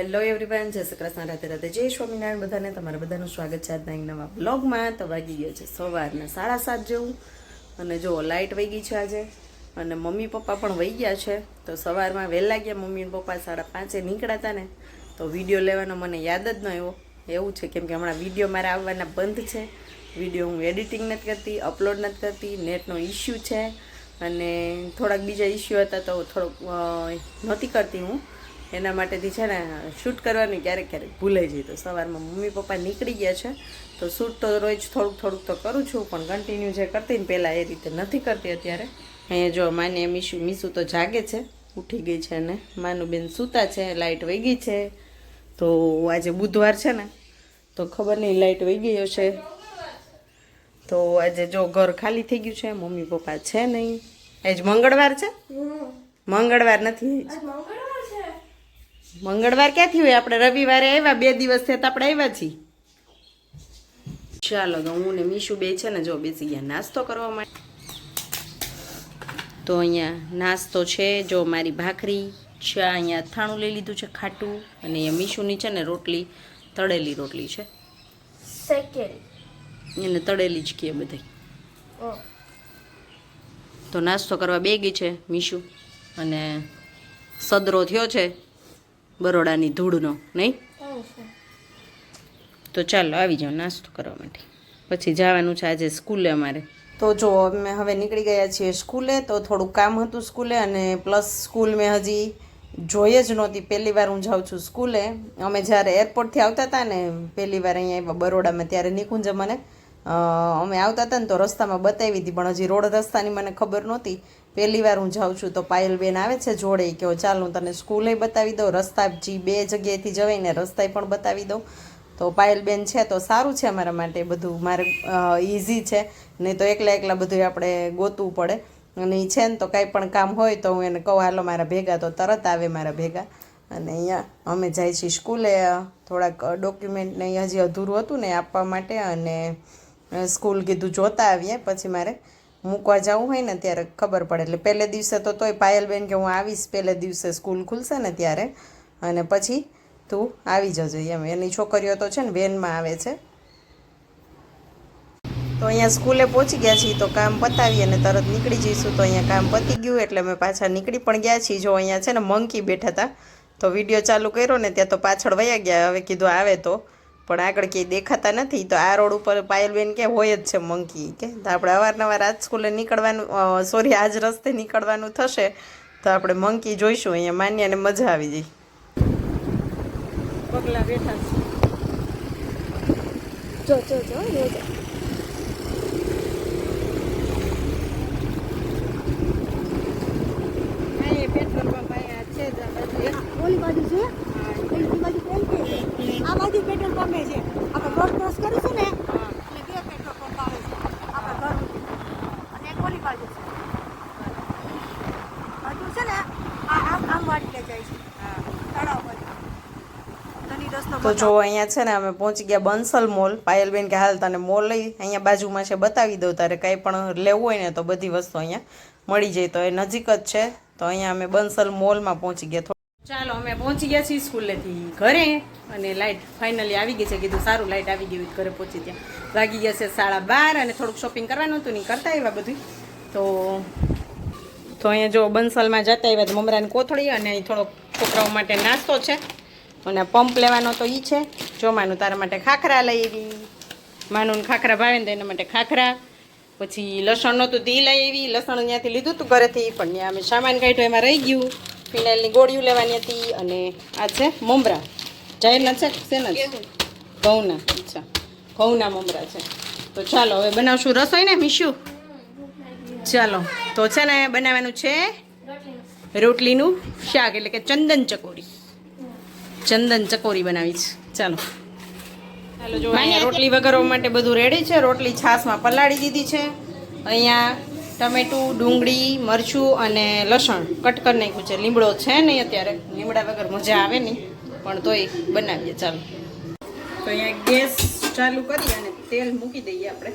Hello everyone જય શ્રી કૃષ્ણ, રાધે રાધે, જય સ્વામિનારાયણ બધાને. તમારા બધાનું સ્વાગત છે આજના એક નવા બ્લોગમાં તો વાગી ગયો છે સવારના સાડા સાત જેવું. અને જો લાઇટ વહી ગઈ છે આજે. અને મમ્મી પપ્પા પણ વહી ગયા છે. તો સવારમાં વહેલા ગયા મમ્મી અને પપ્પા, સાડા પાંચે નીકળ્યા હતા ને. તો વીડિયો લેવાનો મને યાદ જ ન આવ્યો. એવું છે કેમ કે હમણાં વીડિયો મારા આવવાના બંધ છે. વીડિયો હું એડિટિંગ નથી કરતી અપલોડ નથી કરતી નેટનો ઇસ્યુ છે. અને થોડાક બીજા ઇસ્યુ હતા તો થોડોક નહોતી કરતી હું. એના માટેથી છે ને શૂટ કરવાની ક્યારેક ક્યારેક ભૂલાઈ જાય તો સવારમાં મમ્મી પપ્પા નીકળી ગયા છે. તો શૂટ તો રોજ થોડુંક થોડુંક તો કરું છું પણ કન્ટિન્યુ જે કરતી ને પહેલાં એ રીતે નથી કરતી અત્યારે. અહીંયા જો માને મીશુ મીશું તો જાગે છે. ઉઠી ગઈ છે અને માનું બેન સૂતા છે લાઇટ વહી ગઈ છે. તો આજે બુધવાર છે ને. તો ખબર નહીં લાઇટ વહી ગઈ હશે. તો આજે જો ઘર ખાલી થઈ ગયું છે મમ્મી પપ્પા છે નહીં. આજ મંગળવાર છે? મંગળવાર નથી મંગળવાર ક્યાંથી હોય? આપણે રવિવારે આવ્યા બે દિવસ થયા તો આપણે આવ્યા છીએ. ચાલો તો હું ને મીશુ બે છે ને જો બેસી ગયા. નાસ્તો કરવા માટે. તો અહીંયા નાસ્તો છે જો મારી ભાખરી ચા અહીંયા અથાણું લઈ લીધું છે ખાટું અને અહીંયા મીશુની છે ને રોટલી તળેલી રોટલી છે. એને તળેલી જ કહે બધી તો નાસ્તો કરવા બે ગઈ છે મીશુ અને સદરો થયો છે. બરોડાની ધૂળનો નહીં? તો ચાલો આવી જાઓ નાસ્તો કરવા માટે. પછી જવાનું છે આજે સ્કૂલે અમારે. તો જો અમે હવે નીકળી ગયા છીએ સ્કૂલે તો થોડું કામ હતું સ્કૂલે અને પ્લસ સ્કૂલ મેં હજી જોઈએ જ નહોતી. પહેલી વાર હું જાઉં છું સ્કૂલે. અમે જ્યારે એરપોર્ટથી આવતા હતા ને પહેલી વાર અહીંયા આવ્યા બરોડામાં ત્યારે નિકુંજ મને અમે આવતા હતા ને તો રસ્તામાં બતાવી હતી પણ હજી રોડ રસ્તાની મને ખબર નહોતી. પહેલી વાર હું જાઉં છું તો પાયલબેન આવે છે જોડે કે ચાલ હું તને સ્કૂલે બતાવી દઉં, રસ્તા જી બે જગ્યાએથી જવાઈને રસ્તાએ પણ બતાવી દઉં. તો પાયલબેન છે તો સારું છે અમારા માટે બધું, મારે ઇઝી છે. નહીં તો એકલા એકલા બધું આપણે ગોતવું પડે. અને છે ને તો કાંઈ પણ કામ હોય તો હું એને કહું, હાલો, મારા ભેગા. તો તરત આવે મારા ભેગા. અને અહીંયા અમે જાય છીએ સ્કૂલે થોડાક ડોક્યુમેન્ટ ને હજી અધૂરું હતું ને આપવા માટે અને સ્કૂલ કીધું જોતા આવીએ. પછી મારે મૂકવા જવું હોય ને ત્યારે ખબર પડે. એટલે પહેલે દિવસે તો તોય પાયલબેન કે હું આવીશ, પહેલે દિવસે સ્કૂલ ખુલશે ને ત્યારે. અને પછી તું આવી જજો એમ. એની છોકરીઓ તો છે ને વેનમાં આવે છે. તો અહીંયા સ્કૂલે પહોંચી ગયા છીએ તો કામ પતાવી અને તરત નીકળી જઈશું. તો અહીંયા કામ પતી ગયું એટલે અમે પાછા નીકળી પણ ગયા છીએ. જો અહીંયા છે ને મંકી બેઠા હતા, તો વીડિયો ચાલુ કર્યો ને ત્યાં તો પાછળ વયા ગયા. હવે કીધું આવે તો. પણ આગળ ક્યાંય દેખાતા નથી તો આ રોડ ઉપર પાયલબેન કે હોય જ છે મંકી કે? તો આપણે અવારનવાર આજ સ્કૂલે નીકળવાનું સોરી આજ રસ્તે નીકળવાનું થશે તો આપણે મંકી જોઈશું અહીંયા માન્યાને મજા આવી જાય. પગલા બેઠા જો જો જો જો જો પેટ્રોલ પંપ અહીંયા છે જ આ બાજુ એક ઓલી બાજુ છે ઓલી બાજુ કોણ છે આ બાજુ પેટ્રોલ પંપે છે આપણે રોડ ક્રોસ કરીશું ને એટલે બે પેટ્રોલ પંપ આવે છે આપણા ઘર અને એક ઓલી બાજુ છે બાજુ છે ને આ તળાવ તો જો અહીંયા છે ને અમે પહોંચી ગયા બંસલ મોલ. પાયલબેન કે હાલ તને મોલ લઈ અહીંયા બાજુમાં છે બતાવી દઉં તારે. કંઈ પણ લેવું હોય ને તો બધી વસ્તુ અહીંયા મળી જાય. તો એ નજીક જ છે. તો અહીંયા અમે બંસલ મોલમાં પહોંચી ગયા. ચાલો અમે પહોંચી ગયા છીએ સ્કૂલેથી ઘરે અને લાઇટ ફાઇનલી આવી ગઈ છે. કીધું સારું લાઇટ આવી ગઈ ઘરે પહોંચી ત્યાં લાગી ગયા છે સાડા બાર અને થોડુંક શોપિંગ કરવાનું હતું નહીં કરતા આવ્યા બધું તો તો અહીંયા જો બંસલમાં જતા આવ્યા તો મમરાની કોથળી અને અહીં થોડોક છોકરાઓ માટે નાસ્તો છે. અને પંપ લેવાનો તો ઈ છે. જો માનું તારા માટે ખાખરા લઈ આવી. માનું ખાખરા ભાવે ને એના માટે ખાખરા. પછી લસણ નહોતું તે લઈ આવી. લસણ ત્યાંથી લીધું હતું ઘરેથી પણ ત્યાં અમે સામાન કાઢ્યો એમાં રહી ગયું. ફિનાઇલની ગોળીઓ લેવાની હતી અને આ છે મમરા. જાહેરના છે શેના છે? ઘઉંના. અચ્છા. ઘઉંના મમરા છે. તો ચાલો હવે બનાવશું રસોઈ ને મીશું ચાલો. તો છે ને બનાવવાનું છે રોટલીનું શાક એટલે કે ચંદન ચકોરી. ચંદન ચકોરી બનાવી છે. ચાલો. ચાલો જો અહીંયા રોટલી વઘારવા માટે બધું રેડી છે. રોટલી છાશમાં પલાળી દીધી છે. અહીંયા ટમેટું ડુંગળી મરચું અને લસણ કટ કરી નાખ્યું છે. લીમડો છે નહીં અત્યારે. લીમડા વગર મજા આવે નહીં પણ તોય બનાવીએ. ચાલો. તો અહીંયા ગેસ ચાલુ કરી અને તેલ મૂકી દઈએ આપણે.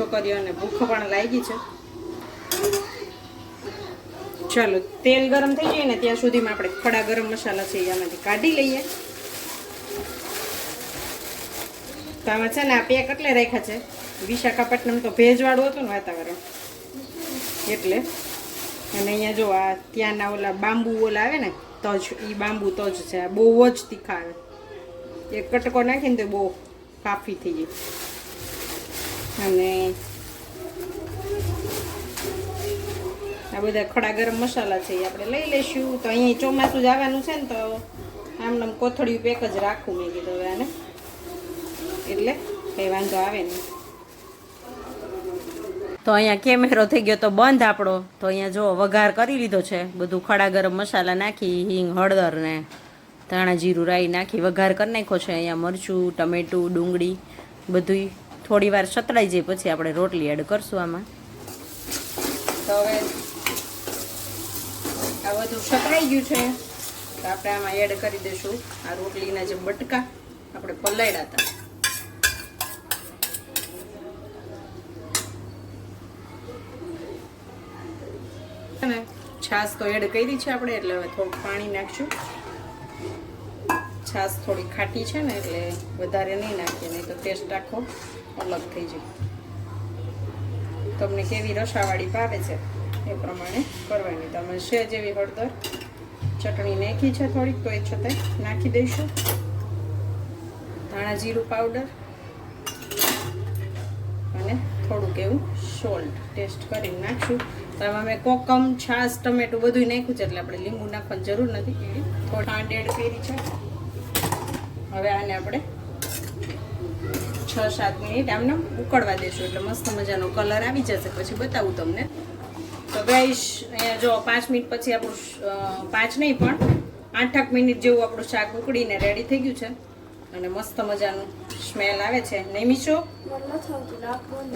છોકરીઓને ભૂખ પણ લાગી છે. ચાલો, તેલ ગરમ થઈ જાય ને ત્યાં સુધીમાં આપણે ખડા ગરમ મસાલા છે આમાંથી કાઢી લઈએ. તો આમાં છે ને આ પેક એટલે રાખ્યા છે. વિશાખાપટ્ટનમ તો ભેજવાળું હતું ને વાતાવરણ. એટલે, અને અહીંયા જો આ ત્યાંના ઓલા બાંબુ ઓલા આવે ને, તજ એ બાંબુ તજ છે, આ બહુ જ તીખા આવે. એક કટકો નાખીને તો બહુ કાફી થઈ જાય. અને આ બધા ખડા ગરમ મસાલા છે એ આપણે લઈ લઈશું. તો અહીંયા ચોમાસું જ આવવાનું છે ને તો આમ કોથળિયું પેક જ રાખું મેં કીધું હવે આને. એટલે કંઈ વાંધો આવે નહીં. તો અહીંયા કેમેરો થઈ ગયો તો બંધ આપણો. તો અહીંયા જો વઘાર કરી લીધો છે. બધું ખડા ગરમ મસાલા નાખી, હિંગ, હળદર ને ધાણા જીરું રાઈ નાખી, વઘાર કરી નાખ્યો છે. અહીંયા મરચું, ટમેટું, ડુંગળી બધું થોડી વાર સતળાઈ જાય પછી આપણે રોટલી એડ કરશું આમાં. તો હવે આ બધું સતળાઈ ગયું છે, તો આપણે આમાં એડ કરી દઈશું. આ રોટલીના જે બટકા આપણે પલાળ્યા હતા. છાશ તો એડ કરી છે આપણે, એટલે હવે થોડુંક પાણી નાખશું. છાશ થોડી ખાટી છે ને, એટલે વધારે નહીં નાખીએ, નહીં તો ટેસ્ટ આખો. અલગ થઈ જાય. તમને કેવી રસાવાળી ભાવે છે એ પ્રમાણે કરવાની. તમે છે જેવી હળદર. ચટણી નાખી છે થોડીક, તો એ છતાં નાખી દઈશું. ધાણા જીરું પાવડર અને થોડુંક એવું સોલ્ટ ટેસ્ટ કરી નાખશું. તો આમાં મેં કોકમ, છાશ, ટમેટું બધું નાખ્યું છે, એટલે આપણે લીંબુ નાખવાની જરૂર નથી. થોડી ખાંડ એડ કરી છે. હવે આને આપણે છ સાત મિનિટ આમને ઉકળવા દેશું એટલે મસ્ત મજાનો કલર આવી જશે. પછી બતાવું તમને. તો ગાઈશ અહીંયા જો પાંચ મિનિટ પછી આપણું પાંચ નહીં પણ આઠ આઠ મિનિટ જેવું આપણું શાક ઉકળીને રેડી થઈ ગયું છે. અને મસ્ત મજાનું સ્મેલ આવે છે. નહીં મીશો?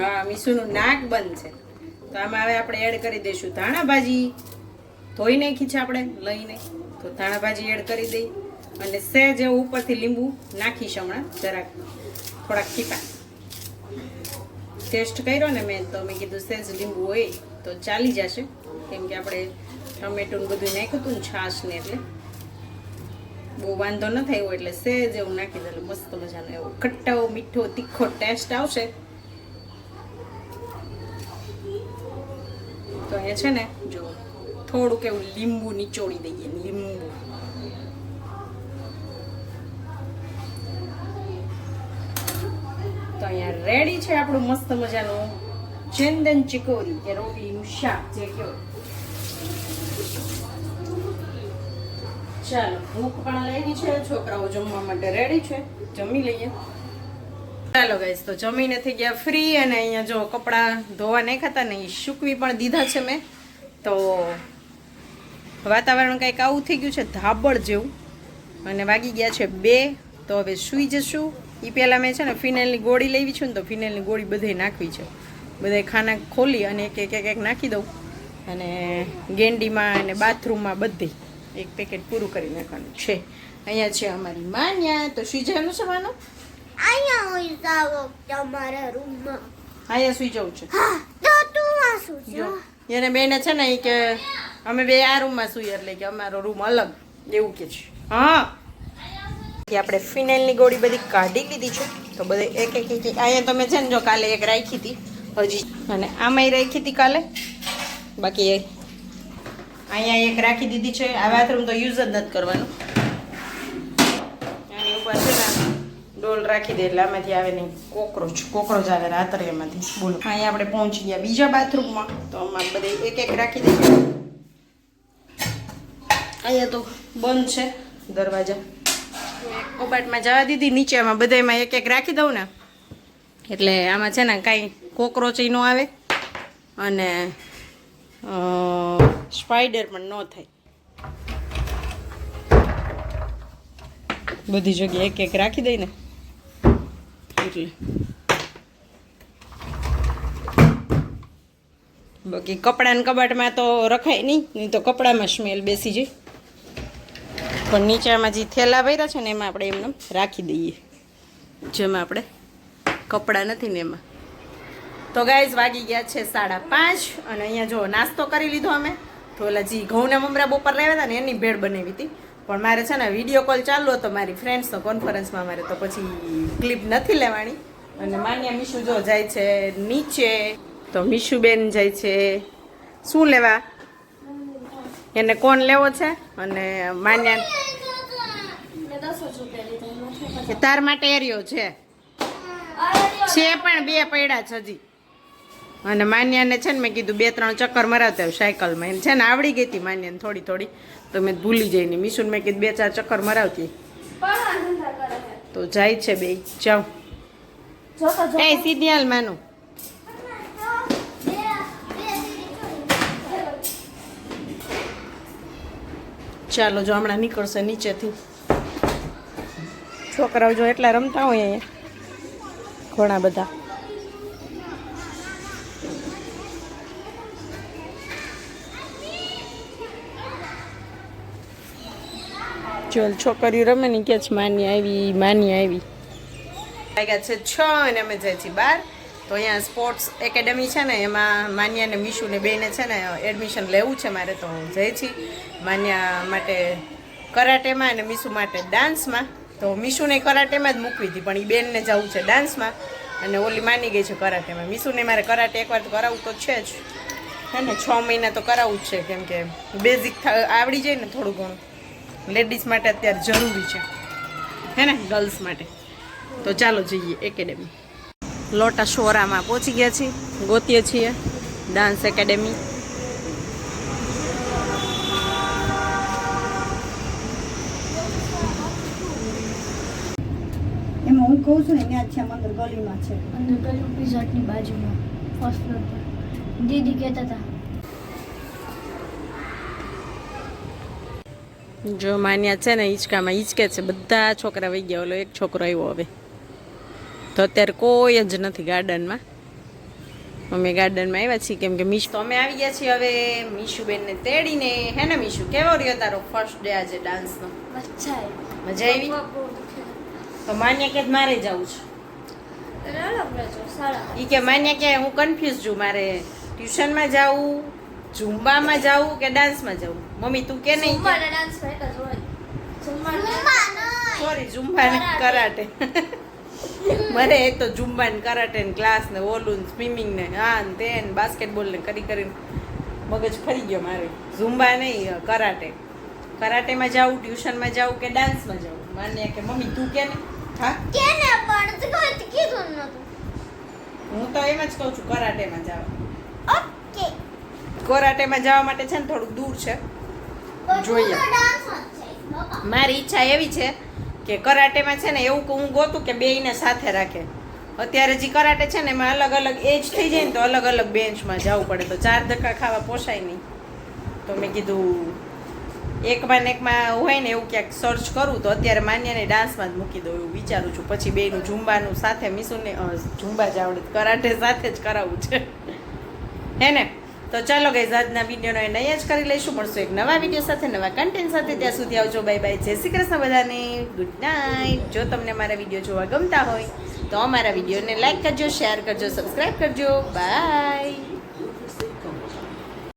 હા, મીશુનું નાક બંધ છે. તો આમાં હવે આપણે એડ કરી દઈશું ધાણા ભાજી. ધોઈ નાખી છે આપણે, લઈને. તો ધાણા ભાજી એડ કરી દઈ. અને સહેજ એવું ઉપરથી લીંબુ નાખીશ હમણાં જરાક. થોડાક ટીપા ટેસ્ટ કર્યો ને મેં, તો મેં કીધું સેજ લીંબુ હોય તો ચાલી જશે. કેમ કે આપણે ટમેટું બધું નાખ્યું હતું ને એટલે. બહુ વાંધો ન થયો એટલે સેજ એવું નાખી દઉં મસ્ત મજાનો એવો ખટ્ટો મીઠો, તીખો ટેસ્ટ આવશે. તો એ છે ને, જો થોડુંક એવું લીંબુ નીચોડી દઈએ, લીંબુ. અહીંયા રેડી છે આપણું મસ્ત મજાનું ચંદન ચિકોરી, કે રોટલીનું શાક, જે કયો. ચાલો, ભૂખ પણ લેવી છે, છોકરાઓ જમવા માટે રેડી છે. જમી લઈએ. ચાલો ગાઈસ તો જમીને થઈ ગયા ફ્રી અને અહીંયા જો કપડાં ધોવા નહીં ખાતા ને સૂકવી પણ દીધા છે મેં. તો વાતાવરણ કંઈક આવું થઈ ગયું છે, ધાબળ જેવું. અને વાગી ગયા છે બે, તો હવે સૂઈ જશું. એ પહેલાં મેં છે ને ફિનેલની ગોળી લેવી છું ને તો ફિનેલની ગોળી બધે નાખવી છે. બધે ખાના ખોલી અને એક એક એક એક નાખી દઉં. અને ગેંડીમાં અને બાથરૂમમાં બધે એક પેકેટ પૂરું કરી નાખવાનું છે. અહીંયા છે અમારી માન્યા. તો સુઈ જવાનું છે માનો? અહીંયા હોય જાવ તમારા રૂમમાં. અહીંયા સુઈ જવું છે. હા તો તું આ જો એને બેને છે ને કે અમે બે આ રૂમમાં સુઈએ એટલે કે અમારો રૂમ અલગ. એવું કે છે. હા. કે આપણે ફિનાઇલની ગોળી બધી કાઢી લીધી છે. તો બધે એક એક એક અહીંયા તમે છે ને જો કાલે એક રાખી હતી, હજી અને આમાંય રાખી હતી કાલે. બાકી અહીંયા એક રાખી દીધી છે. આ બાથરૂમ તો યુઝ જ નથી કરવાનું. આની ઉપર છે ને ડોલ રાખી દે એટલે આમાંથી આવે નહીં કોકરોચ. કોકરોચ આવે રાત્રે એમાંથી. બોલો. અહીંયા આપણે પહોંચી ગયા બીજા બાથરૂમમાં તો આમાં બધે એક એક રાખી દઈએ અહીંયા તો બંધ છે દરવાજા. કબાટમાં જવા દીધી નીચેમાં બધામાં એક એક રાખી દઉં ને. એટલે આમાં છે ને કાંઈ કોકરોચ ન આવે અને સ્પાઈડર પણ ન થાય. બધી જગ્યાએ એક એક રાખી દઈ ને એટલે. બાકી કપડાને કબાટમાં તો રખાય નહીં નહીં તો કપડામાં સ્મેલ બેસી જાય. પણ નીચામાં જે થેલા ભર્યા છે ને એમાં આપણે એમને રાખી દઈએ. જેમાં આપણે કપડાં નથી ને એમાં. તો ગાઈઝ વાગી ગયા છે સાડા પાંચ અને અહીંયા જો નાસ્તો કરી લીધો અમે. તો ઓલા જે ઘઉંના મમરા બપોર લાવ્યા હતા ને એની ભેળ બનાવી હતી. પણ મારે છે ને વીડિયો કોલ ચાલુ હતો મારી ફ્રેન્ડ્સનો કોન્ફરન્સમાં મારે તો પછી ક્લિપ નથી લેવાની. અને માન્યા મીશુ જો જાય છે નીચે. તો મીશુબેન જાય છે. શું લેવા? એને કોણ લેવો છે? અને માન્યા તાર માટે એરિયો છે. છે પણ બે પૈડા છે હજી. અને માન્યાને છે ને મેં કીધું બે ત્રણ ચક્કર મરાવતા આવ્યું સાયકલમાં. એને છે ને આવડી ગઈ હતી માન્યાને થોડી થોડી. તો મેં ભૂલી જઈને મીશુને મેં કીધું બે ચાર ચક્કર મરાવતી. તો જાય છે બે જાઉં. એ સીધી માનું. ચાલો જો હમણાં નીકળશે નીચેથી. છોકરાઓ જો એટલા રમતા હોય અહીંયા. ઘણા બધા. ચલ છોકરીઓ રમે ને કે છે માની આવી માની આવી. વાગ્યા છે છ અને અમે જાય છીએ બાર. તો અહીંયા સ્પોર્ટ્સ એકેડમી છે ને, એમાં માન્યા અને મીશુને બેને છે ને એડમિશન લેવું છે મારે તો હું જઈ છી. માન્યા માટે કરાટેમાં અને મીશુ માટે ડાન્સમાં તો મીશુને કરાટેમાં જ મૂકવી હતી, પણ એ બેનને જવું છે ડાન્સમાં અને ઓલી માની ગઈ છે કરાટેમાં. મીશુને મારે કરાટે એકવાર તો કરાવવું તો છે જ. હે ને, છ મહિના તો કરાવવું જ છે, કેમ કે બેઝિક આવડી જાય ને થોડું ઘણું. લેડીઝ માટે અત્યારે જરૂરી છે. હે ને ગર્લ્સ માટે. તો ચાલો જઈએ એકેડેમી લોટા શોરામાં પહોંચી ગયા છીએ. ગોતીએ છીએ ડાન્સ એકેડેમી એમાં હું કહું છું ને ત્યાં છે આમ અંદર ગલીમાં છે. અંદર બાજુમાં ફર્સ્ટ ફ્લોર પર. દીદી કહેતા હતા. જો માન્યા છે ને હિંચકામાં હિંચકે છે બધા છોકરા વહી ગયા ઓલો એક છોકરો આવ્યો હવે. તો અત્યારે કોઈ જ નથી ગાર્ડનમાં. અમે ગાર્ડનમાં આવ્યા છીએ કેમ કે મીશ તો અમે આવી ગયા છીએ હવે મીશુબેનને તેડીને. હે ને મીશુ કેવો રહ્યો તારો ફર્સ્ટ ડે આજે ડાન્સનો મજા આવી. તો માન્યા કે મારે જવું છે. ઈ કે માન્યા કે હું કન્ફ્યુઝ છું મારે ટ્યુશનમાં જાવું ઝુંબામાં જાવું કે ડાન્સમાં જવું? મમ્મી તું કે નહીં? Sorry Zumba karate. મને એ તો ઝુંબા ને કરાટે ને ક્લાસ ને ઓલું સ્વિમિંગ ને હા ને તે ને બાસ્કેટબોલ ને કરી કરીને મગજ ફરી ગયો મારે. ઝુંબા નહીં કરાટે. કરાટેમાં જાઉં ટ્યુશનમાં જાઉં કે ડાન્સમાં જાઉં? માન્યા કે મમ્મી તું કે ને હા? કેને? પણ તો કીધું નતું. હું તો એમ જ કહું છું કરાટેમાં જાવ ઓકે. કરાટેમાં જવા માટે છે ને થોડુંક દૂર છે. જોઈએ. મારી ઈચ્છા એવી છે કે કરાટેમાં છે ને એવું હું ગોતું કે બેયને સાથે રાખે. અત્યારે જે કરાટે છે ને એમાં અલગ અલગ એજ થઈ જાય ને તો અલગ અલગ બેન્ચમાં જવું પડે. તો ચાર ધક્કા ખાવા પોસાય નહીં. તો મેં કીધું, એકમાં ને એકમાં હોય ને એવું ક્યાંક સર્ચ કરું, તો અત્યારે માન્યને ડાન્સમાં જ મૂકી દઉં એવું વિચારું છું. પછી બેયનું ઝુંબાનું સાથે મિસુને ઝુંબા જ આવડે. કરાટે સાથે જ કરાવવું છે. હે ને? તો ચાલો ગઈ આજના વિડીયોનો એને જ કરી લઈશું. મળશું એક નવા વીડિયો સાથે, નવા કન્ટેન્ટ સાથે. ત્યાં સુધી આવજો. બાય બાય જય શ્રી કૃષ્ણ બધાને. ગુડ નાઇટ જો તમને મારા વીડિયો જોવા ગમતા હોય, તો અમારા વિડીયોને લાઈક કરજો શેર કરજો સબસ્ક્રાઈબ કરજો. બાય